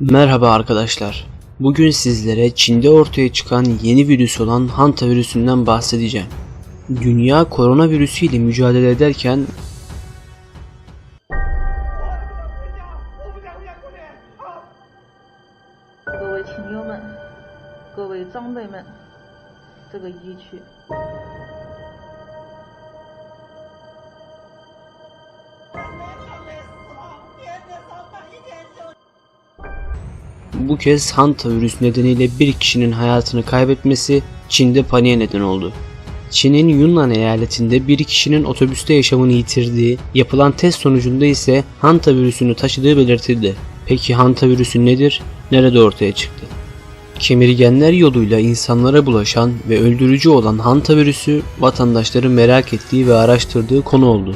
Merhaba arkadaşlar. Bugün sizlere Çin'de ortaya çıkan yeni virüs olan Hanta virüsünden bahsedeceğim. Dünya koronavirüsü ile mücadele ederken bu kez Hanta virüs nedeniyle bir kişinin hayatını kaybetmesi Çin'de paniğe neden oldu. Çin'in Yunnan eyaletinde bir kişinin otobüste yaşamını yitirdiği, yapılan test sonucunda ise Hanta virüsünü taşıdığı belirtildi. Peki Hanta virüsü nedir? Nerede ortaya çıktı? Kemirgenler yoluyla insanlara bulaşan ve öldürücü olan Hanta virüsü vatandaşların merak ettiği ve araştırdığı konu oldu.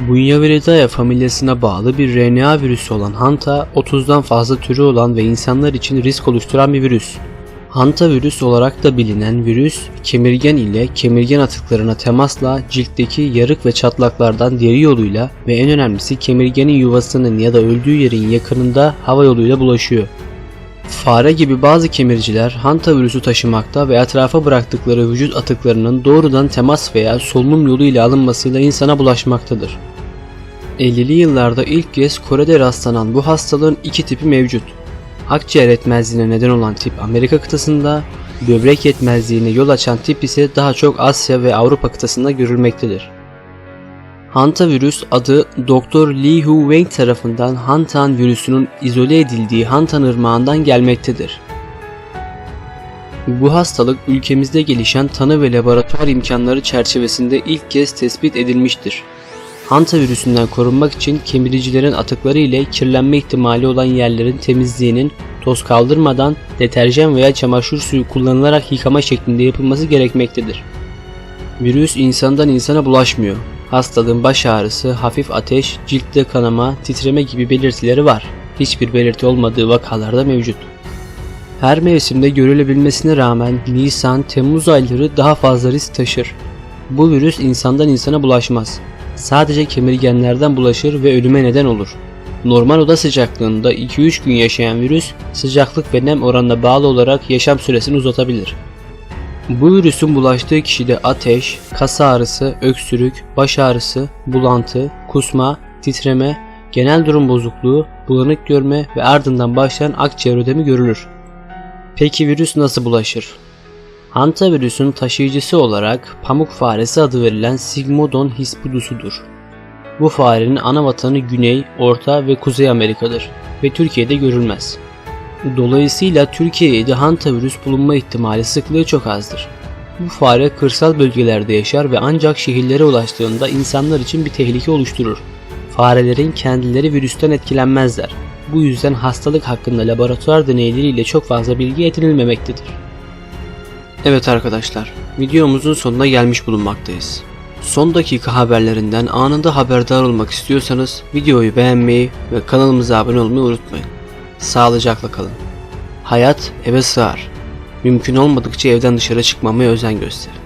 Bunyaviridae familyasına bağlı bir RNA virüsü olan Hanta, 30'dan fazla türü olan ve insanlar için risk oluşturan bir virüs. Hanta virüs olarak da bilinen virüs, kemirgen ile kemirgen atıklarına temasla ciltteki yarık ve çatlaklardan deri yoluyla ve en önemlisi kemirgenin yuvasının ya da öldüğü yerin yakınında hava yoluyla bulaşıyor. Fare gibi bazı kemirciler hanta virüsü taşımakta ve etrafa bıraktıkları vücut atıklarının doğrudan temas veya solunum yoluyla alınmasıyla insana bulaşmaktadır. 50'li yıllarda ilk kez Kore'de rastlanan bu hastalığın iki tipi mevcut. Akciğer yetmezliğine neden olan tip Amerika kıtasında, böbrek yetmezliğine yol açan tip ise daha çok Asya ve Avrupa kıtasında görülmektedir. Hantavirüs adı Dr. Li Hu Weng tarafından Hantan virüsünün izole edildiği Hantan ırmağından gelmektedir. Bu hastalık ülkemizde gelişen tanı ve laboratuvar imkanları çerçevesinde ilk kez tespit edilmiştir. Hanta virüsünden korunmak için kemiricilerin atıkları ile kirlenme ihtimali olan yerlerin temizliğinin toz kaldırmadan deterjan veya çamaşır suyu kullanılarak yıkama şeklinde yapılması gerekmektedir. Virüs insandan insana bulaşmıyor. Hastalığın baş ağrısı, hafif ateş, ciltte kanama, titreme gibi belirtileri var. Hiçbir belirti olmadığı vakalarda mevcut. Her mevsimde görülebilmesine rağmen Nisan, Temmuz ayları daha fazla risk taşır. Bu virüs insandan insana bulaşmaz. Sadece kemirgenlerden bulaşır ve ölüme neden olur. Normal oda sıcaklığında 2-3 gün yaşayan virüs sıcaklık ve nem oranına bağlı olarak yaşam süresini uzatabilir. Bu virüsün bulaştığı kişide ateş, kas ağrısı, öksürük, baş ağrısı, bulantı, kusma, titreme, genel durum bozukluğu, bulanık görme ve ardından başlayan akciğer ödemi görülür. Peki virüs nasıl bulaşır? Hantavirüsün taşıyıcısı olarak pamuk faresi adı verilen Sigmodon hispidus'udur. Bu farenin ana vatanı Güney, Orta ve Kuzey Amerika'dır ve Türkiye'de görülmez. Dolayısıyla Türkiye'de hantavirüs bulunma ihtimali sıklığı çok azdır. Bu fare kırsal bölgelerde yaşar ve ancak şehirlere ulaştığında insanlar için bir tehlike oluşturur. Farelerin kendileri virüsten etkilenmezler. Bu yüzden hastalık hakkında laboratuvar deneyleriyle çok fazla bilgi edinilmemektedir. Evet arkadaşlar, videomuzun sonuna gelmiş bulunmaktayız. Son dakika haberlerinden anında haberdar olmak istiyorsanız videoyu beğenmeyi ve kanalımıza abone olmayı unutmayın. Sağlıcakla kalın. Hayat eve sığar. Mümkün olmadıkça evden dışarı çıkmamaya özen gösterin.